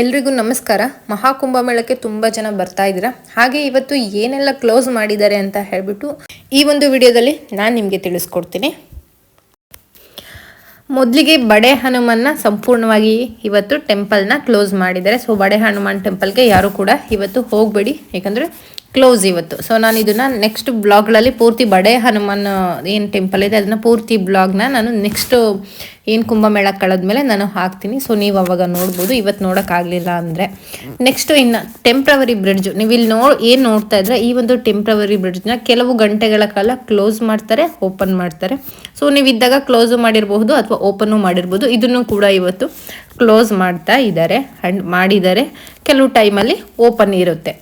ಎಲ್ರಿಗೂ ನಮಸ್ಕಾರ. ಮಹಾಕುಂಭಮೇಳಕ್ಕೆ ತುಂಬ ಜನ ಬರ್ತಾ ಇದ್ದೀರಾ. ಹಾಗೆ ಇವತ್ತು ಏನೆಲ್ಲ ಕ್ಲೋಸ್ ಮಾಡಿದ್ದಾರೆ ಅಂತ ಹೇಳ್ಬಿಟ್ಟು ಈ ಒಂದು ವಿಡಿಯೋದಲ್ಲಿ ನಾನು ನಿಮಗೆ ತಿಳಿಸ್ಕೊಡ್ತೀನಿ. ಮೊದಲಿಗೆ ಬಡೆ ಹನುಮನ್ನ ಸಂಪೂರ್ಣವಾಗಿ ಇವತ್ತು ಟೆಂಪಲ್ನ ಕ್ಲೋಸ್ ಮಾಡಿದ್ದಾರೆ. ಸೊ ಬಡೆ ಹನುಮಾನ್ ಟೆಂಪಲ್ಗೆ ಯಾರು ಕೂಡ ಇವತ್ತು ಹೋಗಬೇಡಿ. ಯಾಕಂದರೆ ಕ್ಲೋಸ್ ಇವತ್ತು. ಸೊ ನಾನು ಇದನ್ನು ನೆಕ್ಸ್ಟ್ ಬ್ಲಾಗ್ಗಳಲ್ಲಿ ಪೂರ್ತಿ ಬಡೆ ಹನುಮಾನ್ ಏನು ಟೆಂಪಲ್ ಇದೆ, ಅದನ್ನು ಪೂರ್ತಿ ಬ್ಲಾಗ್ನ ನಾನು ನೆಕ್ಸ್ಟ್ ಏನು ಕುಂಭಮೇಳ ಕಳೆದ್ಮೇಲೆ ನಾನು ಹಾಕ್ತೀನಿ. ಸೊ ನೀವು ಅವಾಗ ನೋಡ್ಬೋದು. ಇವತ್ತು ನೋಡೋಕ್ಕಾಗಲಿಲ್ಲ ಅಂದರೆ. ನೆಕ್ಸ್ಟು ಇನ್ನು ಟೆಂಪ್ರವರಿ ಬ್ರಿಡ್ಜ್ ನೀವು ಇಲ್ಲಿ ನೋ ಏನು ನೋಡ್ತಾ ಇದ್ರೆ ಈ ಒಂದು ಟೆಂಪ್ರವರಿ ಬ್ರಿಡ್ಜ್ನ ಕೆಲವು ಗಂಟೆಗಳ ಕಾಲ ಕ್ಲೋಸ್ ಮಾಡ್ತಾರೆ ಓಪನ್ ಮಾಡ್ತಾರೆ. ಸೊ ನೀವು ಇದ್ದಾಗ ಕ್ಲೋಸು ಮಾಡಿರಬಹುದು ಅಥವಾ ಓಪನು ಮಾಡಿರ್ಬೋದು ಇದನ್ನು ಕೂಡ ಇವತ್ತು ಕ್ಲೋಸ್ ಮಾಡ್ತಾ ಇದ್ದಾರೆ ಆ್ಯಂಡ್ ಮಾಡಿದ್ದಾರೆ ಕೆಲವು ಟೈಮಲ್ಲಿ ಓಪನ್ ಇರುತ್ತೆ.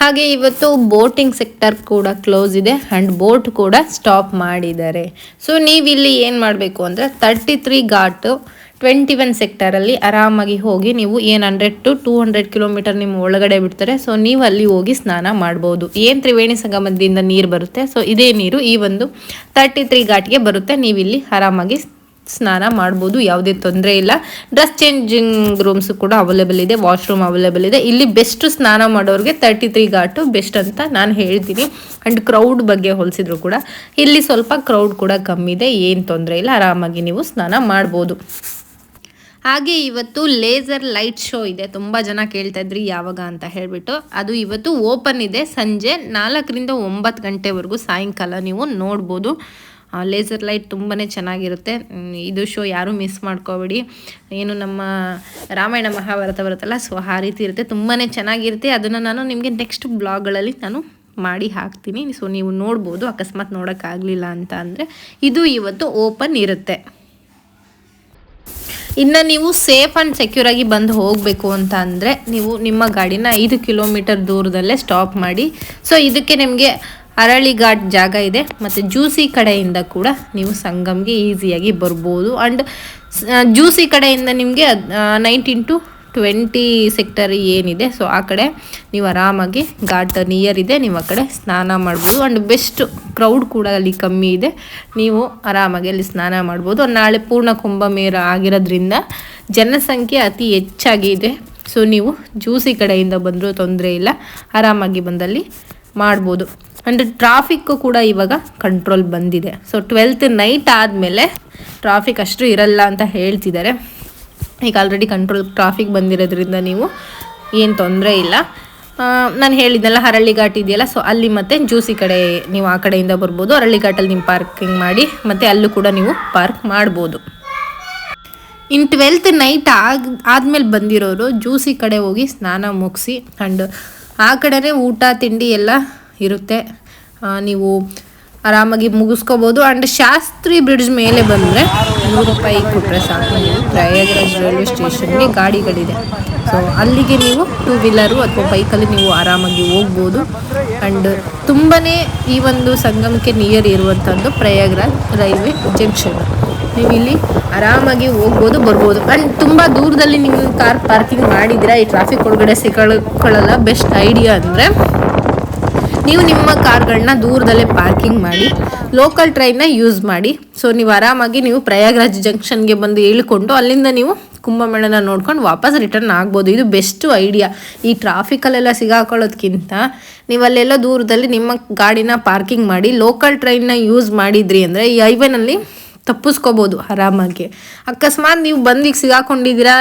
ಹಾಗೆ ಇವತ್ತು ಬೋಟಿಂಗ್ ಸೆಕ್ಟರ್ ಕೂಡ ಕ್ಲೋಸ್ ಇದೆ ಆ್ಯಂಡ್ ಬೋಟ್ ಕೂಡ ಸ್ಟಾಪ್ ಮಾಡಿದ್ದಾರೆ. ಸೊ ನೀವಿಲ್ಲಿ ಏನು ಮಾಡಬೇಕು ಅಂದರೆ thirty three ghat twenty one ಸೆಕ್ಟರಲ್ಲಿ ಆರಾಮಾಗಿ ಹೋಗಿ ನೀವು ಏನು hundred to two hundred kilometre ನಿಮ್ಮ ಒಳಗಡೆ ಬಿಡ್ತಾರೆ. ಸೊ ನೀವು ಅಲ್ಲಿ ಹೋಗಿ ಸ್ನಾನ ಮಾಡ್ಬೋದು. ಏನು ತ್ರಿವೇಣಿ ಸಂಗಮದಿಂದ ನೀರು ಬರುತ್ತೆ. ಸೊ ಇದೇ ನೀರು ಈ ಒಂದು ತರ್ಟಿ ತ್ರೀ ಘಾಟ್ಗೆ ಬರುತ್ತೆ. ನೀವಿಲ್ಲಿ ಆರಾಮಾಗಿ ಸ್ನಾನ ಮಾಡ್ಬೋದು, ಯಾವುದೇ ತೊಂದರೆ ಇಲ್ಲ. ಡ್ರೆಸ್ ಚೇಂಜಿಂಗ್ ರೂಮ್ಸ್ ಕೂಡ ಅವೈಲೇಬಲ್ ಇದೆ ವಾಶ್ರೂಮ್ ಅವೈಲೇಬಲ್ ಇದೆ. ಇಲ್ಲಿ ಬೆಸ್ಟ್ ಸ್ನಾನ ಮಾಡೋರಿಗೆ ತರ್ಟಿ ತ್ರೀ ಘಾಟು ಬೆಸ್ಟ್ ಅಂತ ನಾನು ಹೇಳ್ತೀನಿ. ಆ್ಯಂಡ್ ಕ್ರೌಡ್ ಬಗ್ಗೆ ಹೋಲಿಸಿದ್ರು ಕೂಡ. ಇಲ್ಲಿ ಸ್ವಲ್ಪ ಕ್ರೌಡ್ ಕೂಡ ಕಮ್ಮಿ ಇದೆ, ಏನು ತೊಂದರೆ ಇಲ್ಲ, ಆರಾಮಾಗಿ ನೀವು ಸ್ನಾನ ಮಾಡ್ಬೋದು. ಹಾಗೆ ಇವತ್ತು ಲೇಸರ್ ಲೈಟ್ ಶೋ ಇದೆ. ತುಂಬ ಜನ ಕೇಳ್ತಾ ಇದ್ರಿ, ಯಾವಾಗ ಅಂತ ಹೇಳಿಬಿಟ್ಟು. ಅದು ಇವತ್ತು ಓಪನ್ ಇದೆ. ಸಂಜೆ ನಾಲ್ಕರಿಂದ ಒಂಬತ್ತು ಗಂಟೆವರೆಗೂ ಸಾಯಂಕಾಲ ನೀವು ನೋಡ್ಬೋದು. ಲೇಸರ್ ಲೈಟ್ ತುಂಬಾ ಚೆನ್ನಾಗಿರುತ್ತೆ. ಇದು ಶೋ ಯಾರೂ ಮಿಸ್ ಮಾಡ್ಕೋಬೇಡಿ. ಏನು ನಮ್ಮ ರಾಮಾಯಣ ಮಹಾಭಾರತ ಬರುತ್ತಲ್ಲ, ಸೊ ಆ ರೀತಿ ಇರುತ್ತೆ. ತುಂಬಾ ಚೆನ್ನಾಗಿರುತ್ತೆ. ಅದನ್ನು ನಾನು ನಿಮಗೆ ನೆಕ್ಸ್ಟ್ ಬ್ಲಾಗ್ಗಳಲ್ಲಿ ನಾನು ಮಾಡಿ ಹಾಕ್ತೀನಿ. ಸೊ ನೀವು ನೋಡ್ಬೋದು, ಅಕಸ್ಮಾತ್ ನೋಡೋಕ್ಕಾಗಲಿಲ್ಲ ಅಂತ ಅಂದರೆ ಇದು ಇವತ್ತು ಓಪನ್ ಇರುತ್ತೆ. ಇನ್ನು ನೀವು ಸೇಫ್ ಆ್ಯಂಡ್ ಸೆಕ್ಯೂರಾಗಿ ಬಂದು ಹೋಗಬೇಕು ಅಂತ ಅಂದರೆ ನೀವು ನಿಮ್ಮ ಗಾಡಿನ ಐದು ಕಿಲೋಮೀಟರ್ ದೂರದಲ್ಲೇ ಸ್ಟಾಪ್ ಮಾಡಿ. ಸೊ ಇದಕ್ಕೆ ನಿಮಗೆ ಅರಳಿ ಘಾಟ್ ಜಾಗ ಇದೆ ಮತ್ತು ಜ್ಯೂಸಿ ಕಡೆಯಿಂದ ಕೂಡ ನೀವು ಸಂಗಮ್ಗೆ ಈಸಿಯಾಗಿ ಬರ್ಬೋದು. ಆ್ಯಂಡ್ ಜ್ಯೂಸಿ ಕಡೆಯಿಂದ ನಿಮಗೆ ನೈನ್ಟೀನ್ ಟು ಟ್ವೆಂಟಿ ಸೆಕ್ಟರ್ ಏನಿದೆ ಸೊ ಆ ಕಡೆ ನೀವು ಆರಾಮಾಗಿ ಘಾಟ್ ನಿಯರ್ ಇದೆ, ನೀವು ಆ ಕಡೆ ಸ್ನಾನ ಮಾಡ್ಬೋದು. ಆ್ಯಂಡ್ ಬೆಸ್ಟ್ ಕ್ರೌಡ್ ಕೂಡ ಅಲ್ಲಿ ಕಮ್ಮಿ ಇದೆ, ನೀವು ಆರಾಮಾಗಿ ಅಲ್ಲಿ ಸ್ನಾನ ಮಾಡ್ಬೋದು. ನಾಳೆ ಪೂರ್ಣ ಕುಂಭಮೇಳ ಆಗಿರೋದ್ರಿಂದ ಜನಸಂಖ್ಯೆ ಅತಿ ಹೆಚ್ಚಾಗಿದೆ ಸೊ ನೀವು ಜ್ಯೂಸಿ ಕಡೆಯಿಂದ ಬಂದರೂ ತೊಂದರೆ ಇಲ್ಲ, ಆರಾಮಾಗಿ ಬಂದಲ್ಲಿ ಮಾಡ್ಬೋದು. ಅಂದರೆ ಟ್ರಾಫಿಕ್ಕು ಕೂಡ ಇವಾಗ ಕಂಟ್ರೋಲ್ ಬಂದಿದೆ. ಸೊ ಟ್ವೆಲ್ತ್ ನೈಟ್ ಆದಮೇಲೆ ಟ್ರಾಫಿಕ್ ಅಷ್ಟು ಇರಲ್ಲ ಅಂತ ಹೇಳ್ತಿದ್ದಾರೆ. ಈಗ ಆಲ್ರೆಡಿ ಕಂಟ್ರೋಲ್ ಟ್ರಾಫಿಕ್ ಬಂದಿರೋದ್ರಿಂದ ನೀವು ಏನು ತೊಂದರೆ ಇಲ್ಲ. ನಾನು ಹೇಳಿದ್ನಲ್ಲ ಹರಳಿ ಘಾಟ್ ಇದೆಯಲ್ಲ ಸೊ ಅಲ್ಲಿ ಮತ್ತೆ ಜ್ಯೂಸಿ ಕಡೆ ನೀವು ಆ ಕಡೆಯಿಂದ ಬರ್ಬೋದು. ಹರಳಿ ಘಾಟಲ್ಲಿ ನೀವು ಪಾರ್ಕಿಂಗ್ ಮಾಡಿ, ಮತ್ತು ಅಲ್ಲೂ ಕೂಡ ನೀವು ಪಾರ್ಕ್ ಮಾಡ್ಬೋದು. ಇನ್ನು ಟ್ವೆಲ್ತ್ ನೈಟ್ ಆಗ, ಆದಮೇಲೆ ಬಂದಿರೋರು ಜ್ಯೂಸಿ ಕಡೆ ಹೋಗಿ ಸ್ನಾನ ಮುಗಿಸಿ ಆ್ಯಂಡ್ ಆ ಕಡೆನೇ ಊಟ, ತಿಂಡಿ ಎಲ್ಲ ಇರುತ್ತೆ. ನೀವು ಆರಾಮಾಗಿ ಮುಗಿಸ್ಕೋಬೋದು. ಆ್ಯಂಡ್ ಶಾಸ್ತ್ರಿ ಬ್ರಿಡ್ಜ್ ಮೇಲೆ ಬಂದರೆ ನೂರು ರೂಪಾಯಿ ಕೊಟ್ಟರೆ ಸಾಕು. ನೀವು ಪ್ರಯಾಗರಾಜ್ ರೈಲ್ವೆ ಸ್ಟೇಷನ್ಗೆ ಗಾಡಿಗಳಿದೆ. ಸೊ ಅಲ್ಲಿಗೆ ನೀವು ಟೂ ವೀಲರು ಅಥವಾ ಬೈಕಲ್ಲಿ ನೀವು ಆರಾಮಾಗಿ ಹೋಗ್ಬೋದು. ಆ್ಯಂಡ್ ತುಂಬಾ ಈ ಒಂದು ಸಂಗಮಕ್ಕೆ ನಿಯರ್ ಇರುವಂಥದ್ದು ಪ್ರಯಾಗರಾಜ್ ರೈಲ್ವೆ ಜಂಕ್ಷನ್. ನೀವು ಇಲ್ಲಿ ಆರಾಮಾಗಿ ಹೋಗ್ಬೋದು, ಬರ್ಬೋದು. ಆ್ಯಂಡ್ ತುಂಬ ದೂರದಲ್ಲಿ ನೀವು ಕಾರ್ ಪಾರ್ಕಿಂಗ್ ಮಾಡಿದ್ರೆ ಈ ಟ್ರಾಫಿಕ್ ಒಳಗಡೆ ಸಿಕ್ಕೊಳ್ಳಲ್ಲ ಬೆಸ್ಟ್ ಐಡಿಯಾ ಅಂದರೆ ನೀವು ನಿಮ್ಮ ಕಾರ್ಗಳನ್ನ ದೂರದಲ್ಲೇ ಪಾರ್ಕಿಂಗ್ ಮಾಡಿ ಲೋಕಲ್ ಟ್ರೈನ್ನ ಯೂಸ್ ಮಾಡಿ. ಸೊ ನೀವು ಆರಾಮಾಗಿ ನೀವು ಪ್ರಯಾಗ್ರಾಜ್ ಜಂಕ್ಷನ್ಗೆ ಬಂದು ಇಳ್ಕೊಂಡು ಅಲ್ಲಿಂದ ನೀವು ಕುಂಭಮೇಳನ ನೋಡ್ಕೊಂಡು ವಾಪಸ್ ರಿಟರ್ನ್ ಆಗ್ಬೋದು. ಇದು ಬೆಸ್ಟ್ ಐಡಿಯಾ ಈ ಟ್ರಾಫಿಕಲ್ಲೆಲ್ಲ ಸಿಗಾಕೊಳ್ಳೋದ್ಕಿಂತ ನೀವು ಅಲ್ಲೆಲ್ಲ ದೂರದಲ್ಲಿ ನಿಮ್ಮ ಗಾಡಿನ ಪಾರ್ಕಿಂಗ್ ಮಾಡಿ ಲೋಕಲ್ ಟ್ರೈನ್ನ ಯೂಸ್ ಮಾಡಿದ್ರಿ ಅಂದರೆ ಈ ಹೈವೇನಲ್ಲಿ ತಪ್ಪಿಸ್ಕೋಬೋದು ಆರಾಮಾಗಿ. ಅಕಸ್ಮಾತ್ ನೀವು ಬಂದಿಗೆ ಸಿಗಾಕೊಂಡಿದ್ದೀರಾ,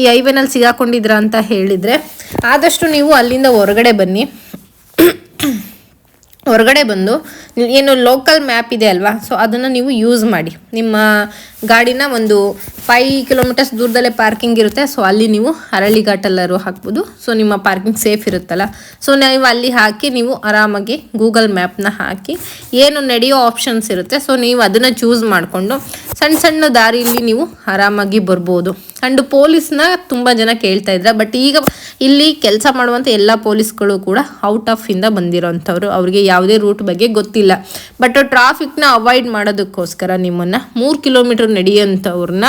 ಈ ಹೈವೇನಲ್ಲಿ ಸಿಗಾಕೊಂಡಿದ್ದೀರಾ ಅಂತ ಹೇಳಿದರೆ ಆದಷ್ಟು ನೀವು ಅಲ್ಲಿಂದ ಹೊರಗಡೆ ಬನ್ನಿ. ಹೊರಗಡೆ ಬಂದು ಏನು ಲೋಕಲ್ ಮ್ಯಾಪ್ ಇದೆ ಅಲ್ವಾ? ಸೊ ಅದನ್ನು ನೀವು ಯೂಸ್ ಮಾಡಿ. ನಿಮ್ಮ ಗಾಡಿನ ಒಂದು ಫೈ ಕಿಲೋಮೀಟರ್ಸ್ ದೂರದಲ್ಲೇ ಪಾರ್ಕಿಂಗ್ ಇರುತ್ತೆ. ಸೊ ಅಲ್ಲಿ ನೀವು ಅರಳಿ ಘಾಟಲ್ಲರೂ ಹಾಕ್ಬೋದು. ಸೊ ನಿಮ್ಮ ಪಾರ್ಕಿಂಗ್ ಸೇಫ್ ಇರುತ್ತಲ್ಲ. ಸೊ ನೀವು ಅಲ್ಲಿ ಹಾಕಿ ನೀವು ಆರಾಮಾಗಿ ಗೂಗಲ್ ಮ್ಯಾಪ್ನ ಹಾಕಿ ಏನು ನಡೆಯೋ ಆಪ್ಷನ್ಸ್ ಇರುತ್ತೆ. ಸೊ ನೀವು ಅದನ್ನು ಚೂಸ್ ಮಾಡಿಕೊಂಡು ಸಣ್ಣ ಸಣ್ಣ ದಾರಿಯಲ್ಲಿ ನೀವು ಆರಾಮಾಗಿ ಬರ್ಬೋದು. ಆ್ಯಂಡ್ ಪೊಲೀಸ್ನ ತುಂಬ ಜನ ಕೇಳ್ತಾ ಇದ್ರೆ. ಬಟ್ ಈಗ ಇಲ್ಲಿ ಕೆಲಸ ಮಾಡುವಂಥ ಎಲ್ಲ ಪೊಲೀಸ್ಗಳು ಕೂಡ ಔಟ್ ಆಫ್ ಇಂದ ಬಂದಿರೋಂಥವ್ರು. ಅವ್ರಿಗೆ ಯಾವುದೇ ರೂಟ್ ಬಗ್ಗೆ ಗೊತ್ತಿಲ್ಲ. ಬಟ್ ಟ್ರಾಫಿಕ್ನ ಅವಾಯ್ಡ್ ಮಾಡೋದಕ್ಕೋಸ್ಕರ ನಿಮ್ಮನ್ನು ಮೂರು ಕಿಲೋಮೀಟರ್ ನಡೆಯೋಂಥವ್ರನ್ನ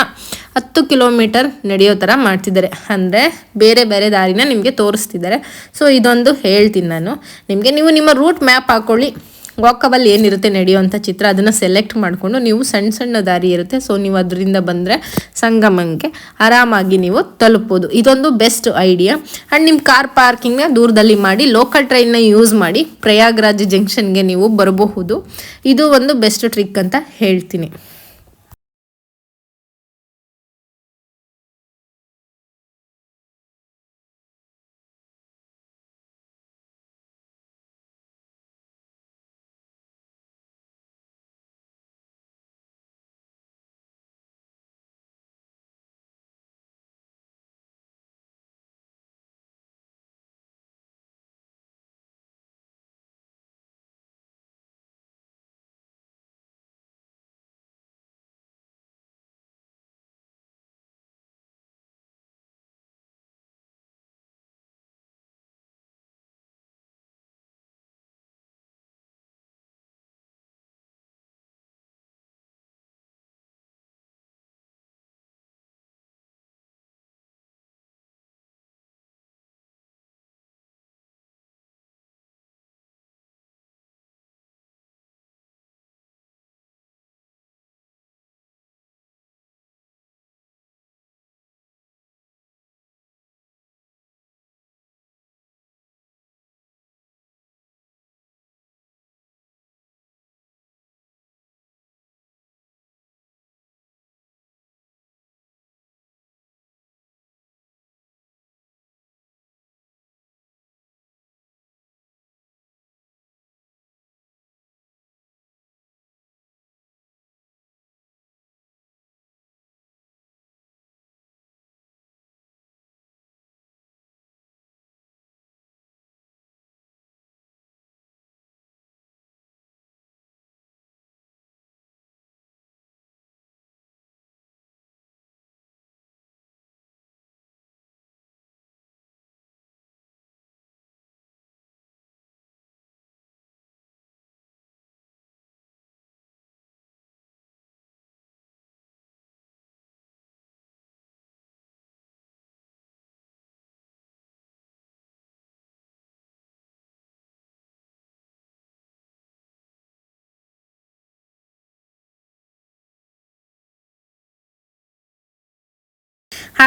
ಹತ್ತು ಕಿಲೋಮೀಟರ್ ನಡೆಯೋ ಥರ ಮಾಡ್ತಿದ್ದಾರೆ. ಅಂದರೆ ಬೇರೆ ಬೇರೆ ದಾರಿನ ನಿಮಗೆ ತೋರಿಸ್ತಿದ್ದಾರೆ. ಸೊ ಇದೊಂದು ಹೇಳ್ತೀನಿ ನಾನು. ನಿಮಗೆ ನೀವು ನಿಮ್ಮ ರೂಟ್ ಮ್ಯಾಪ್ ಹಾಕ್ಕೊಳ್ಳಿ ವಾಕಬಲ್ ಏನಿರುತ್ತೆ ನಡೆಯುವಂಥ ಚಿತ್ರ, ಅದನ್ನು ಸೆಲೆಕ್ಟ್ ಮಾಡಿಕೊಂಡು ನೀವು ಸಣ್ಣ ಸಣ್ಣ ದಾರಿ ಇರುತ್ತೆ. ಸೊ ನೀವು ಅದರಿಂದ ಬಂದರೆ ಸಂಗಮಕ್ಕೆ ಆರಾಮಾಗಿ ನೀವು ತಲುಪ್ಬೋದು. ಇದೊಂದು ಬೆಸ್ಟ್ ಐಡಿಯಾ ಆ್ಯಂಡ್ ನಿಮ್ಮ ಕಾರ್ ಪಾರ್ಕಿಂಗ್ನ ದೂರದಲ್ಲಿ ಮಾಡಿ ಲೋಕಲ್ ಟ್ರೈನ್ನ ಯೂಸ್ ಮಾಡಿ, ಪ್ರಯಾಗ್ರಾಜ್ ಜಂಕ್ಷನ್ಗೆ ನೀವು ಬರಬಹುದು. ಇದು ಒಂದು ಬೆಸ್ಟ್ ಟ್ರಿಕ್ ಅಂತ ಹೇಳ್ತೀನಿ.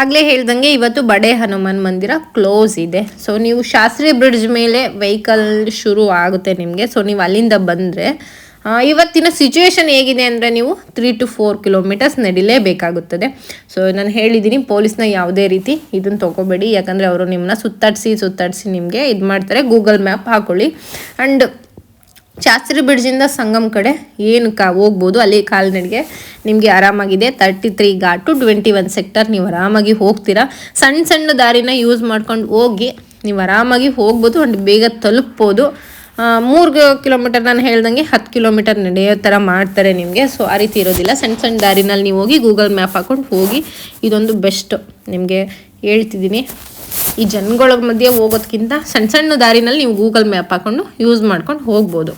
ಆಗಲೇ ಹೇಳ್ದಂಗೆ ಇವತ್ತು ಬಡೆ ಹನುಮಾನ್ ಮಂದಿರ ಕ್ಲೋಸ್ ಇದೆ. ಸೊ ನೀವು ಶಾಸ್ತ್ರಿ ಬ್ರಿಡ್ಜ್ ಮೇಲೆ ವೆಹಿಕಲ್ ಶುರು ಆಗುತ್ತೆ ನಿಮಗೆ. ಸೊ ನೀವು ಅಲ್ಲಿಂದ ಬಂದರೆ ಇವತ್ತಿನ ಸಿಚುವೇಶನ್ ಹೇಗಿದೆ ಅಂದರೆ ನೀವು ತ್ರೀ ಟು ಫೋರ್ ಕಿಲೋಮೀಟರ್ಸ್ ನಡಿಲೇಬೇಕಾಗುತ್ತದೆ ಸೊ ನಾನು ಹೇಳಿದ್ದೀನಿ ಪೊಲೀಸ್ನ ಯಾವುದೇ ರೀತಿ ಇದನ್ನು ತೊಗೋಬೇಡಿ. ಯಾಕಂದರೆ ಅವರು ನಿಮ್ಮನ್ನ ಸುತ್ತಾಡಿಸಿ ಸುತ್ತಾಡಿಸಿ ನಿಮಗೆ ಇದು ಮಾಡ್ತಾರೆ. ಗೂಗಲ್ ಮ್ಯಾಪ್ ಹಾಕೊಳ್ಳಿ. ಆ್ಯಂಡ್ ಶಾಸ್ತ್ರಿ ಬ್ರಿಡ್ಜಿಂದ ಸಂಗಮ್ ಕಡೆ ಏನು ಕಾ ಹೋಗ್ಬೋದು? ಅಲ್ಲಿ ಕಾಲ್ನಡಿಗೆ ನಿಮಗೆ ಆರಾಮಾಗಿದೆ. Thirty three ghat twenty one sector ನೀವು ಆರಾಮಾಗಿ ಹೋಗ್ತೀರಾ? ಸಣ್ಣ ಸಣ್ಣ ದಾರಿನ ಯೂಸ್ ಮಾಡ್ಕೊಂಡು ಹೋಗಿ ನೀವು ಆರಾಮಾಗಿ ಹೋಗ್ಬೋದು ಅಂಡ್ ಬೇಗ ತಲುಪ್ಬೋದು. ಮೂರು ಕಿಲೋಮೀಟರ್ ನಾನು ಹೇಳ್ದಂಗೆ ಹತ್ತು ಕಿಲೋಮೀಟರ್ ನಡೆಯೋ ಥರ ಮಾಡ್ತಾರೆ ನಿಮಗೆ. ಸೊ ಆ ರೀತಿ ಇರೋದಿಲ್ಲ. ಸಣ್ಣ ಸಣ್ಣ ದಾರಿನಲ್ಲಿ ನೀವು ಹೋಗಿ ಗೂಗಲ್ ಮ್ಯಾಪ್ ಹಾಕೊಂಡು ಹೋಗಿ ಇದೊಂದು ಬೆಸ್ಟ್ ನಿಮಗೆ ಹೇಳ್ತಿದ್ದೀನಿ. ಈ ಜನಗಳ ಮಧ್ಯೆ ಹೋಗೋದಕ್ಕಿಂತ ಸಣ್ಣ ಸಣ್ಣ ದಾರಿನಲ್ಲಿ ನೀವು ಗೂಗಲ್ ಮ್ಯಾಪ್ ಹಾಕೊಂಡು ಯೂಸ್ ಮಾಡ್ಕೊಂಡು ಹೋಗ್ಬೋದು.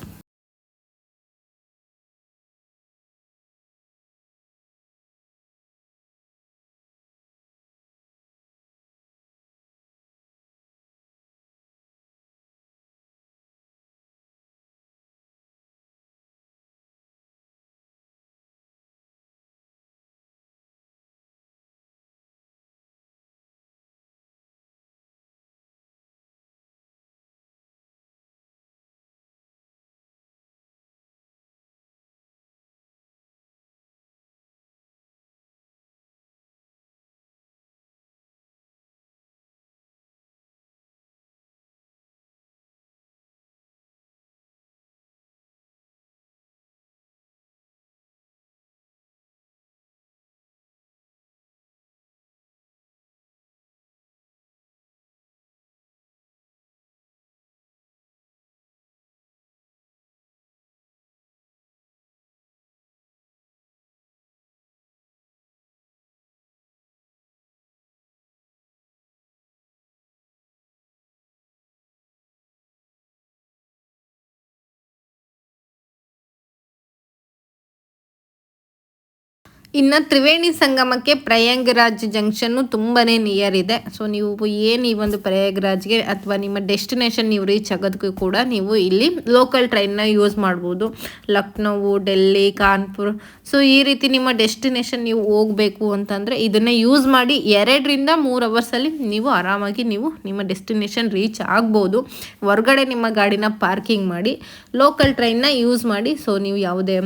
ಇನ್ನು ತ್ರಿವೇಣಿ ಸಂಗಮಕ್ಕೆ ಪ್ರಯಾಗ್ರಾಜ್ ಜಂಕ್ಷನ್ನು ತುಂಬಾ ನಿಯರ್ ಇದೆ. ಸೊ ನೀವು ಏನು ಈ ಒಂದು ಪ್ರಯಾಗ್ರಾಜ್ಗೆ ಅಥವಾ ನಿಮ್ಮ ಡೆಸ್ಟಿನೇಷನ್ ನೀವು ರೀಚ್ ಆಗೋದಕ್ಕೂ ಕೂಡ ನೀವು ಇಲ್ಲಿ ಲೋಕಲ್ ಟ್ರೈನ್ನ ಯೂಸ್ ಮಾಡ್ಬೋದು. ಲಕ್ನೋವು ಡೆಲ್ಲಿ, ಕಾನ್ಪುರ್. ಸೊ ಈ ರೀತಿ ನಿಮ್ಮ ಡೆಸ್ಟಿನೇಷನ್ ನೀವು ಹೋಗಬೇಕು ಅಂತಂದರೆ ಇದನ್ನು ಯೂಸ್ ಮಾಡಿ ಎರಡರಿಂದ ಮೂರು ಅವರ್ಸಲ್ಲಿ ನೀವು ಆರಾಮಾಗಿ ನೀವು ನಿಮ್ಮ ಡೆಸ್ಟಿನೇಷನ್ ರೀಚ್ ಆಗ್ಬೋದು. ಹೊರಗಡೆ ನಿಮ್ಮ ಗಾಡಿನ ಪಾರ್ಕಿಂಗ್ ಮಾಡಿ ಲೋಕಲ್ ಟ್ರೈನ್ನ ಯೂಸ್ ಮಾಡಿ. ಸೊ ನೀವು ಯಾವುದೇ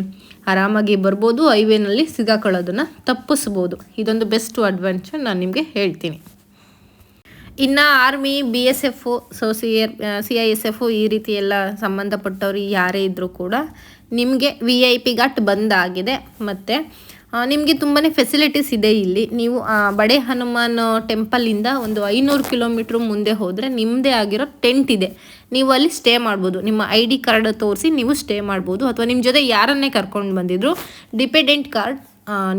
ಆರಾಮಾಗಿ ಬರ್ಬೋದು, ಹೈವೇನಲ್ಲಿ ಸಿಗಾಕೊಳ್ಳೋದನ್ನು ತಪ್ಪಿಸ್ಬೋದು. ಇದೊಂದು ಬೆಸ್ಟ್ ಅಡ್ವೆಂಚರ್ ನಾನು ನಿಮಗೆ ಹೇಳ್ತೀನಿ. ಇನ್ನು army B S F so C R C I S F ಈ ರೀತಿ ಎಲ್ಲ ಸಂಬಂಧಪಟ್ಟವ್ರು ಯಾರೇ ಇದ್ದರೂ ಕೂಡ ನಿಮಗೆ ವಿ ಐ ಪಿ ಘಾಟ್ ಆಗಿದೆ. ಮತ್ತು ನಿಮಗೆ ತುಂಬಾ ಫೆಸಿಲಿಟೀಸ್ ಇದೆ ಇಲ್ಲಿ. ನೀವು ಬಡೆ ಹನುಮಾನ್ ಟೆಂಪಲಿಂದ ಒಂದು ಐನೂರು ಕಿಲೋಮೀಟ್ರ್ ಮುಂದೆ ಹೋದರೆ ನಿಮ್ಮದೇ ಆಗಿರೋ ಟೆಂಟ್ ಇದೆ. ನೀವು ಅಲ್ಲಿ ಸ್ಟೇ ಮಾಡ್ಬೋದು. ನಿಮ್ಮ ಐ ಡಿ ಕಾರ್ಡ್ ತೋರಿಸಿ ನೀವು ಸ್ಟೇ ಮಾಡ್ಬೋದು. ಅಥವಾ ನಿಮ್ಮ ಜೊತೆ ಯಾರನ್ನೇ ಕರ್ಕೊಂಡು ಬಂದಿದ್ರು ಡಿಪೆಂಡೆಂಟ್ ಕಾರ್ಡ್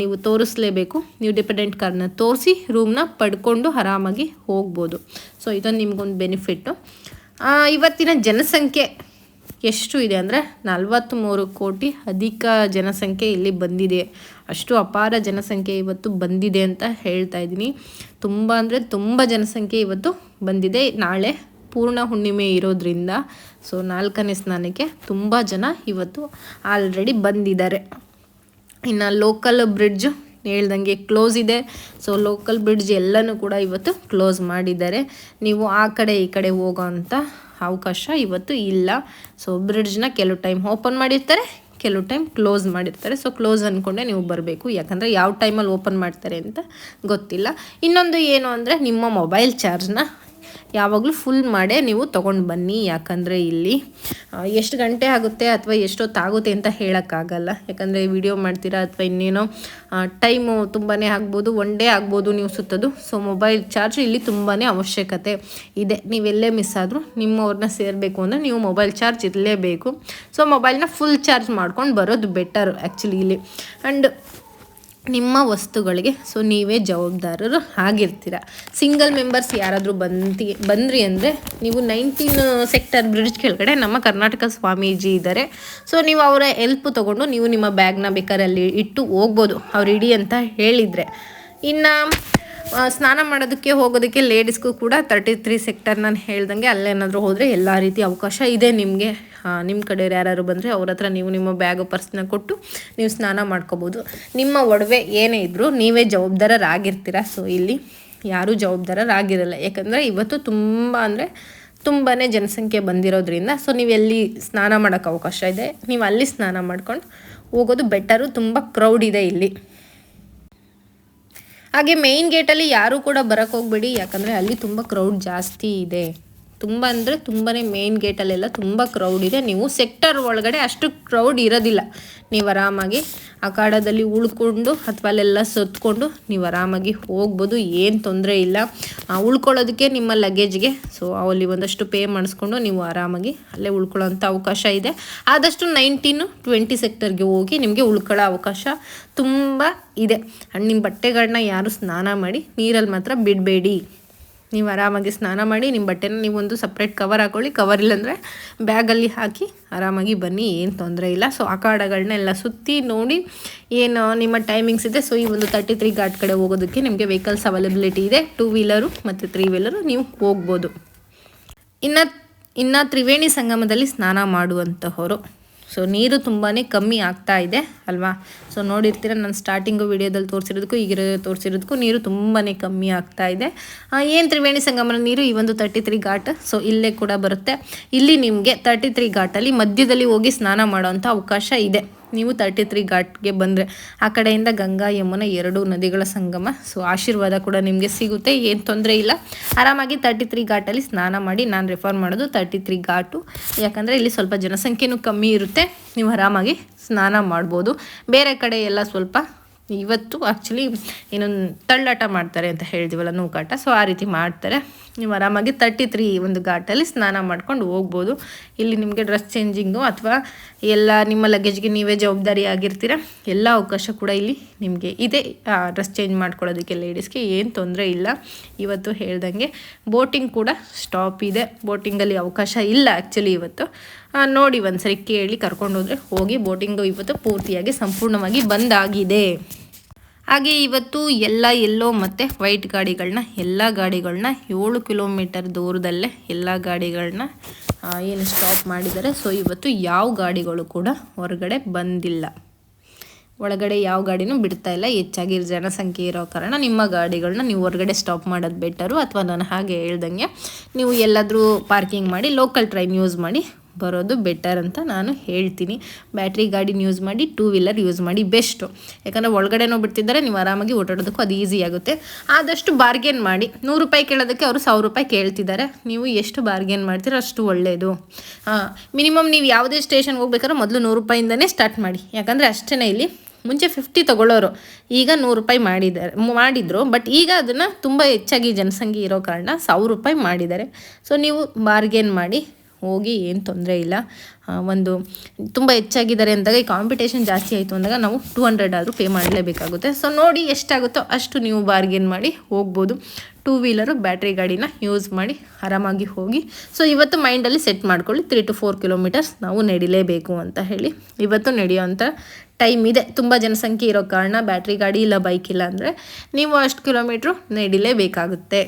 ನೀವು ತೋರಿಸ್ಲೇಬೇಕು. ನೀವು ಡಿಪೆಂಡೆಂಟ್ ಕಾರ್ಡ್ನ ತೋರಿಸಿ ರೂಮ್ನ ಪಡ್ಕೊಂಡು ಆರಾಮಾಗಿ ಹೋಗ್ಬೋದು. ಸೊ ಇದೊಂದು ನಿಮ್ಗೊಂದು ಬೆನಿಫಿಟ್ಟು ಇವತ್ತಿನ ಜನಸಂಖ್ಯೆ ಎಷ್ಟು ಇದೆ ಅಂದರೆ ನಲವತ್ತ್ಮೂರು ಕೋಟಿ ಅಧಿಕ ಜನಸಂಖ್ಯೆ ಇಲ್ಲಿ ಬಂದಿದೆ. ಅಷ್ಟು ಅಪಾರ ಜನಸಂಖ್ಯೆ ಇವತ್ತು ಬಂದಿದೆ ಅಂತ ಹೇಳ್ತಾ ಇದ್ದೀನಿ. ತುಂಬ ಅಂದರೆ ತುಂಬ ಜನಸಂಖ್ಯೆ ಇವತ್ತು ಬಂದಿದೆ. ನಾಳೆ ಪೂರ್ಣ ಹುಣ್ಣಿಮೆ ಇರೋದ್ರಿಂದ, ಸೊ ನಾಲ್ಕನೇ ಸ್ನಾನಕ್ಕೆ ತುಂಬ ಜನ ಇವತ್ತು ಆಲ್ರೆಡಿ ಬಂದಿದ್ದಾರೆ. ಇನ್ನು ಲೋಕಲ್ ಬ್ರಿಡ್ಜ್ ಹೇಳ್ದಂಗೆ ಕ್ಲೋಸ್ ಇದೆ. ಸೊ ಲೋಕಲ್ ಬ್ರಿಡ್ಜ್ ಎಲ್ಲನೂ ಕೂಡ ಇವತ್ತು ಕ್ಲೋಸ್ ಮಾಡಿದ್ದಾರೆ. ನೀವು ಆ ಕಡೆ ಈ ಕಡೆ ಹೋಗೋ ಅವಕಾಶ ಇವತ್ತು ಇಲ್ಲ. ಸೊ ಬ್ರಿಡ್ಜ್ನ ಕೆಲವು ಟೈಮ್ ಓಪನ್ ಮಾಡಿರ್ತಾರೆ, ಕೆಲವು ಟೈಮ್ ಕ್ಲೋಸ್ ಮಾಡಿರ್ತಾರೆ. ಸೊ ಕ್ಲೋಸ್ ಅಂದ್ಕೊಂಡೆ ನೀವು ಬರಬೇಕು. ಯಾಕಂದರೆ ಯಾವ ಟೈಮಲ್ಲಿ ಓಪನ್ ಮಾಡ್ತಾರೆ ಅಂತ ಗೊತ್ತಿಲ್ಲ. ಇನ್ನೊಂದು ಏನು ಅಂದರೆ ನಿಮ್ಮ ಮೊಬೈಲ್ ಚಾರ್ಜ್ನ ಯಾವಾಗಲೂ ಫುಲ್ ಮಾಡೇ ನೀವು ತೊಗೊಂಡು ಬನ್ನಿ. ಯಾಕಂದರೆ ಇಲ್ಲಿ ಎಷ್ಟು ಗಂಟೆ ಆಗುತ್ತೆ ಅಥವಾ ಎಷ್ಟೊತ್ತಾಗುತ್ತೆ ಅಂತ ಹೇಳೋಕ್ಕಾಗಲ್ಲ. ಯಾಕಂದರೆ ವಿಡಿಯೋ ಮಾಡ್ತೀರಾ ಅಥವಾ ಇನ್ನೇನೋ ಟೈಮು ತುಂಬಾ ಆಗ್ಬೋದು ಒನ್ ಡೇ ಆಗ್ಬೋದು ನೀವು ಸುತ್ತೋದು ಸೊ ಮೊಬೈಲ್ ಚಾರ್ಜ್ ಇಲ್ಲಿ ತುಂಬಾ ಅವಶ್ಯಕತೆ ಇದೆ. ನೀವೆಲ್ಲೇ ಮಿಸ್ ಆದರೂ ನಿಮ್ಮವ್ರನ್ನ ಸೇರಬೇಕು ಅಂದರೆ ನೀವು ಮೊಬೈಲ್ ಚಾರ್ಜ್ ಇರಲೇಬೇಕು. ಸೊ ಮೊಬೈಲ್ನ ಫುಲ್ ಚಾರ್ಜ್ ಮಾಡ್ಕೊಂಡು ಬರೋದು ಬೆಟರ್ ಆ್ಯಕ್ಚುಲಿ ಇಲ್ಲಿ. ಆ್ಯಂಡ್ ನಿಮ್ಮ ವಸ್ತುಗಳಿಗೆ. ಸೊ ನೀವೇ ಜವಾಬ್ದಾರರು ಆಗಿರ್ತೀರ. ಸಿಂಗಲ್ ಮೆಂಬರ್ಸ್ ಯಾರಾದರೂ ಬಂತಿ, ಬಂದ್ರಿ ಅಂದರೆ ನೀವು ನೈನ್ಟೀನ್ ಸೆಕ್ಟರ್ ಬ್ರಿಡ್ಜ್ ಕೆಳಗಡೆ ನಮ್ಮ ಕರ್ನಾಟಕ ಸ್ವಾಮೀಜಿ ಇದ್ದಾರೆ ಸೊ ನೀವು ಅವರ ಹೆಲ್ಪ್ ತೊಗೊಂಡು ನೀವು ನಿಮ್ಮ ಬ್ಯಾಗ್ನ ಬೇಕಾದ್ರೆ ಅಲ್ಲಿ ಇಟ್ಟು ಹೋಗ್ಬೋದು. ಅವ್ರು ಇಡಿ ಅಂತ ಹೇಳಿದರೆ. ಇನ್ನು ಸ್ನಾನ ಮಾಡೋದಕ್ಕೆ ಹೋಗೋದಕ್ಕೆ ಲೇಡೀಸ್ಗೂ ಕೂಡ ತರ್ಟಿ ತ್ರೀ ಸೆಕ್ಟರ್ ನಾನು ಹೇಳ್ದಂಗೆ ಅಲ್ಲೇನಾದರೂ ಹೋದರೆ ಎಲ್ಲ ರೀತಿ ಅವಕಾಶ ಇದೆ ನಿಮಗೆ. ನಿಮ್ಮ ಕಡೆಯವ್ರು ಯಾರು ಬಂದರೆ ಅವ್ರ ಹತ್ರ ನೀವು ನಿಮ್ಮ ಬ್ಯಾಗು ಪರ್ಸ್ನ ಕೊಟ್ಟು ನೀವು ಸ್ನಾನ ಮಾಡ್ಕೋಬೋದು. ನಿಮ್ಮ ಒಡವೆ ಏನೇ ಇದ್ದರೂ ನೀವೇ ಜವಾಬ್ದಾರರಾಗಿರ್ತೀರ. ಸೊ ಇಲ್ಲಿ ಯಾರೂ ಜವಾಬ್ದಾರರಾಗಿರಲ್ಲ. ಯಾಕಂದರೆ ಇವತ್ತು ತುಂಬ ಅಂದರೆ ತುಂಬಾ ಜನಸಂಖ್ಯೆ ಬಂದಿರೋದ್ರಿಂದ ಸೊ ನೀವು ಎಲ್ಲಿ ಸ್ನಾನ ಮಾಡೋಕ್ಕೆ ಅವಕಾಶ ಇದೆ, ನೀವು ಅಲ್ಲಿ ಸ್ನಾನ ಮಾಡ್ಕೊಂಡು ಹೋಗೋದು ಬೆಟರು ತುಂಬ ಕ್ರೌಡ್ ಇದೆ ಇಲ್ಲಿ. ಹಾಗೆ ಮೇಯ್ನ್ ಗೇಟಲ್ಲಿ ಯಾರೂ ಕೂಡ ಬರೋಕ್ಕೆ ಹೋಗಬೇಡಿ ಯಾಕಂದರೆ ಅಲ್ಲಿ ತುಂಬ ಕ್ರೌಡ್ ಜಾಸ್ತಿ ಇದೆ. ತುಂಬ ಅಂದರೆ ತುಂಬಾ ಮೇನ್ ಗೇಟಲ್ಲೆಲ್ಲ ತುಂಬ ಕ್ರೌಡ್ ಇದೆ. ನೀವು ಸೆಕ್ಟರ್ ಒಳಗಡೆ ಅಷ್ಟು ಕ್ರೌಡ್ ಇರೋದಿಲ್ಲ. ನೀವು ಆರಾಮಾಗಿ ಆ ಕಾಡದಲ್ಲಿ ಉಳ್ಕೊಂಡು ಅಥವಾ ಅಲ್ಲೆಲ್ಲ ಸತ್ಕೊಂಡು ನೀವು ಆರಾಮಾಗಿ ಹೋಗ್ಬೋದು. ಏನು ತೊಂದರೆ ಇಲ್ಲ. ಉಳ್ಕೊಳ್ಳೋದಕ್ಕೆ ನಿಮ್ಮ ಲಗೇಜ್ಗೆ ಸೊ ಅಲ್ಲಿ ಒಂದಷ್ಟು ಪೇ ಮಾಡಿಸ್ಕೊಂಡು ನೀವು ಆರಾಮಾಗಿ ಅಲ್ಲೇ ಉಳ್ಕೊಳ್ಳೋಂಥ ಅವಕಾಶ ಇದೆ. ಆದಷ್ಟು ನೈನ್ಟೀನು ಟ್ವೆಂಟಿ ಸೆಕ್ಟರ್ಗೆ ಹೋಗಿ ನಿಮಗೆ ಉಳ್ಕೊಳ್ಳೋ ಅವಕಾಶ ತುಂಬ ಇದೆ. ನಿಮ್ಮ ಬಟ್ಟೆಗಳನ್ನ ಯಾರು ಸ್ನಾನ ಮಾಡಿ ನೀರಲ್ಲಿ ಮಾತ್ರ ಬಿಡಬೇಡಿ. ನೀವು ಆರಾಮಾಗಿ ಸ್ನಾನ ಮಾಡಿ, ನಿಮ್ಮ ಬಟ್ಟೆನ ನೀವೊಂದು ಸಪ್ರೇಟ್ ಕವರ್ ಹಾಕೊಳ್ಳಿ. ಕವರ್ ಇಲ್ಲಾಂದರೆ ಬ್ಯಾಗಲ್ಲಿ ಹಾಕಿ ಆರಾಮಾಗಿ ಬನ್ನಿ, ಏನು ತೊಂದರೆ ಇಲ್ಲ. ಸೊ ಅಖಾಡಗಳನ್ನೆಲ್ಲ ಸುತ್ತಿ ನೋಡಿ ಏನು ನಿಮ್ಮ ಟೈಮಿಂಗ್ಸ್ ಇದೆ. ಸೊ ಈ ಒಂದು ತರ್ಟಿ ತ್ರೀ ಘಾಟ್ ಕಡೆ ಹೋಗೋದಕ್ಕೆ ನಿಮಗೆ ವೆಹಿಕಲ್ಸ್ ಅವೈಲಬಿಲಿಟಿ ಇದೆ. ಟೂ ವೀಲರು ಮತ್ತು ತ್ರೀ ವೀಲರು ನೀವು ಹೋಗ್ಬೋದು. ಇನ್ನು ಇನ್ನು ತ್ರಿವೇಣಿ ಸಂಗಮದಲ್ಲಿ ಸ್ನಾನ ಮಾಡುವಂತಹವರು. ಸೊ ನೀರು ತುಂಬಾ ಕಮ್ಮಿ ಆಗ್ತಾ ಇದೆ, ಅಲ್ವಾ? ಸೊ ನೋಡಿರ್ತೀರ, ನಾನು ಸ್ಟಾರ್ಟಿಂಗು ವಿಡಿಯೋದಲ್ಲಿ ತೋರಿಸಿರೋದಕ್ಕೂ ಈಗ ತೋರಿಸಿರೋದಕ್ಕೂ ನೀರು ತುಂಬಾ ಕಮ್ಮಿ ಆಗ್ತಾ ಇದೆ. ಏನು ತ್ರಿವೇಣಿ ಸಂಗಮನ ನೀರು? ಈ ಒಂದು ತರ್ಟಿ ತ್ರೀ ಘಾಟ್. ಸೊ ಇಲ್ಲೇ ಕೂಡ ಬರುತ್ತೆ. ಇಲ್ಲಿ ನಿಮಗೆ ತರ್ಟಿ ತ್ರೀ ಘಾಟಲ್ಲಿ ಮಧ್ಯದಲ್ಲಿ ಹೋಗಿ ಸ್ನಾನ ಮಾಡೋವಂಥ ಅವಕಾಶ ಇದೆ. ನೀವು ತರ್ಟಿ ತ್ರೀ ಘಾಟ್ಗೆ ಬಂದರೆ, ಆ ಕಡೆಯಿಂದ ಗಂಗಾ, ಯಮುನಾ ಎರಡು ನದಿಗಳ ಸಂಗಮ. ಸೊ ಆಶೀರ್ವಾದ ಕೂಡ ನಿಮಗೆ ಸಿಗುತ್ತೆ. ಏನು ತೊಂದರೆ ಇಲ್ಲ. ಆರಾಮಾಗಿ ತರ್ಟಿ ತ್ರೀ ಘಾಟಲ್ಲಿ ಸ್ನಾನ ಮಾಡಿ, ನಾನು ರೆಫರ್ ಮಾಡೋದು ತರ್ಟಿ ತ್ರೀ ಘಾಟು. ಯಾಕಂದರೆ ಇಲ್ಲಿ ಸ್ವಲ್ಪ ಜನಸಂಖ್ಯೆನೂ ಕಮ್ಮಿ ಇರುತ್ತೆ. ನೀವು ಆರಾಮಾಗಿ ಸ್ನಾನ ಮಾಡ್ಬೋದು. ಬೇರೆ ಕಡೆ ಎಲ್ಲ ಸ್ವಲ್ಪ ಇವತ್ತು ಆ್ಯಕ್ಚುಲಿ ಏನೊಂದು ತಳ್ಳಾಟ ಮಾಡ್ತಾರೆ ಅಂತ ಹೇಳ್ತೀವಲ್ಲ ನೂಕಾಟ ಸೊ ಆ ರೀತಿ ಮಾಡ್ತಾರೆ. ನೀವು ಆರಾಮಾಗಿ ತರ್ಟಿ ತ್ರೀ ಒಂದು ಘಾಟಲ್ಲಿ ಸ್ನಾನ ಮಾಡ್ಕೊಂಡು ಹೋಗ್ಬೋದು. ಇಲ್ಲಿ ನಿಮಗೆ ಡ್ರೆಸ್ ಚೇಂಜಿಂಗು ಅಥವಾ ಎಲ್ಲ ನಿಮ್ಮ ಲಗೇಜ್ಗೆ ನೀವೇ ಜವಾಬ್ದಾರಿ ಆಗಿರ್ತೀರ, ಎಲ್ಲ ಅವಕಾಶ ಕೂಡ ಇಲ್ಲಿ ನಿಮಗೆ ಇದೆ. ಡ್ರೆಸ್ ಚೇಂಜ್ ಮಾಡ್ಕೊಳ್ಳೋದಕ್ಕೆ ಲೇಡೀಸ್ಗೆ ಏನು ತೊಂದರೆ ಇಲ್ಲ. ಇವತ್ತು ಹೇಳ್ದಂಗೆ ಬೋಟಿಂಗ್ ಕೂಡ ಸ್ಟಾಪ್ ಇದೆ. ಬೋಟಿಂಗಲ್ಲಿ ಅವಕಾಶ ಇಲ್ಲ ಆ್ಯಕ್ಚುಲಿ ಇವತ್ತು. ನೋಡಿ ಒಂದ್ಸರಿ ಕೇಳಿ ಕರ್ಕೊಂಡು ಹೋದರೆ ಹೋಗಿ ಬೋಟಿಂಗು ಇವತ್ತು ಪೂರ್ತಿಯಾಗಿ ಸಂಪೂರ್ಣವಾಗಿ ಬಂದಾಗಿದೆ. ಹಾಗೆ ಇವತ್ತು ಎಲ್ಲ ಎಲ್ಲೋ ಮತ್ತು ವೈಟ್ ಗಾಡಿಗಳನ್ನ, ಎಲ್ಲ ಗಾಡಿಗಳನ್ನ ಏಳು ಕಿಲೋಮೀಟರ್ ದೂರದಲ್ಲೇ ಎಲ್ಲ ಗಾಡಿಗಳನ್ನ ಏನು ಸ್ಟಾಪ್ ಮಾಡಿದ್ದಾರೆ. ಸೊ ಇವತ್ತು ಯಾವ ಗಾಡಿಗಳು ಕೂಡ ಹೊರಗಡೆ ಬಂದಿಲ್ಲ. ಒಳಗಡೆ ಯಾವ ಗಾಡಿನೂ ಬಿಡ್ತಾ ಇಲ್ಲ. ಹೆಚ್ಚಾಗಿ ಜನಸಂಖ್ಯೆ ಇರೋ ಕಾರಣ ನಿಮ್ಮ ಗಾಡಿಗಳನ್ನ ನೀವು ಹೊರಗಡೆ ಸ್ಟಾಪ್ ಮಾಡೋದು ಬೆಟರು ಅಥವಾ ನಾನು ಹಾಗೆ ಹೇಳ್ದಂಗೆ ನೀವು ಎಲ್ಲಾದರೂ ಪಾರ್ಕಿಂಗ್ ಮಾಡಿ ಲೋಕಲ್ ಟ್ರೈನ್ ಯೂಸ್ ಮಾಡಿ ಬರೋದು ಬೆಟರ್ ಅಂತ ನಾನು ಹೇಳ್ತೀನಿ. ಬ್ಯಾಟ್ರಿ ಗಾಡಿನ ಯೂಸ್ ಮಾಡಿ ಟೂ ವೀಲರ್ ಯೂಸ್ ಮಾಡಿ ಬೆಸ್ಟು ಯಾಕಂದರೆ ಒಳಗಡೆನೂ ಬಿಡ್ತಿದ್ದಾರೆ, ನೀವು ಆರಾಮಾಗಿ ಓಡಾಡೋದಕ್ಕೂ ಅದು ಈಸಿ ಆಗುತ್ತೆ. ಆದಷ್ಟು ಬಾರ್ಗೇನ್ ಮಾಡಿ. ನೂರು ರೂಪಾಯಿ ಕೇಳೋದಕ್ಕೆ ಅವರು ಸಾವಿರ ರೂಪಾಯಿ ಕೇಳ್ತಿದ್ದಾರೆ. ನೀವು ಎಷ್ಟು ಬಾರ್ಗೇನ್ ಮಾಡ್ತೀರೋ ಅಷ್ಟು ಒಳ್ಳೆಯದು ಹಾಂ ಮಿನಿಮಮ್ ನೀವು ಯಾವುದೇ ಸ್ಟೇಷನ್ಗೆ ಹೋಗ್ಬೇಕಾದ್ರೆ ಮೊದಲು ನೂರು ರೂಪಾಯಿಂದನೇ ಸ್ಟಾರ್ಟ್ ಮಾಡಿ. ಯಾಕಂದರೆ ಅಷ್ಟೇ ಇಲ್ಲಿ. ಮುಂಚೆ ಫಿಫ್ಟಿ ತೊಗೊಳ್ಳೋರು. ಈಗ ನೂರು ರೂಪಾಯಿ ಮಾಡಿದ್ದಾರೆ ಮಾಡಿದರು. ಬಟ್ ಈಗ ಅದನ್ನು ತುಂಬ ಹೆಚ್ಚಾಗಿ ಜನಸಂಖ್ಯೆ ಇರೋ ಕಾರಣ ಸಾವಿರ ರೂಪಾಯಿ ಮಾಡಿದ್ದಾರೆ. ಸೊ ನೀವು ಬಾರ್ಗೇನ್ ಮಾಡಿ. ಹೋಗಿ ಏನು ತೊಂದರೆ ಇಲ್ಲ. ಒಂದು ತುಂಬ ಹೆಚ್ಚಾಗಿದ್ದಾರೆ ಅಂದಾಗ ಈ ಕಾಂಪಿಟೇಷನ್ ಜಾಸ್ತಿ ಆಯಿತು ಅಂದಾಗ ನಾವು ಟೂ ಹಂಡ್ರೆಡ್ ಆದರೂ ಪೇ ಮಾಡಲೇಬೇಕಾಗುತ್ತೆ. ಸೊ ನೋಡಿ ಎಷ್ಟಾಗುತ್ತೋ ಅಷ್ಟು ನೀವು ಬಾರ್ಗೇನ್ ಮಾಡಿ ಹೋಗ್ಬೋದು. ಟೂ ವೀಲರು ಬ್ಯಾಟ್ರಿ ಗಾಡಿನ ಯೂಸ್ ಮಾಡಿ ಆರಾಮಾಗಿ ಹೋಗಿ. ಸೊ ಇವತ್ತು ಮೈಂಡಲ್ಲಿ ಸೆಟ್ ಮಾಡ್ಕೊಳ್ಳಿ. ತ್ರೀ ಟು ಫೋರ್ ಕಿಲೋಮೀಟರ್ಸ್ ನಾವು ನಡಿಲೇಬೇಕು ಅಂತ ಹೇಳಿ. ಇವತ್ತು ನಡೆಯುವಂಥ ಟೈಮ್ ಇದೆ. ತುಂಬ ಜನಸಂಖ್ಯೆ ಇರೋ ಕಾರಣ ಬ್ಯಾಟ್ರಿ ಗಾಡಿ ಇಲ್ಲ ಬೈಕ್ ಇಲ್ಲ ಅಂದರೆ ನೀವು ಅಷ್ಟು ಕಿಲೋಮೀಟ್ರು ನಡಿಲೇಬೇಕಾಗುತ್ತೆ.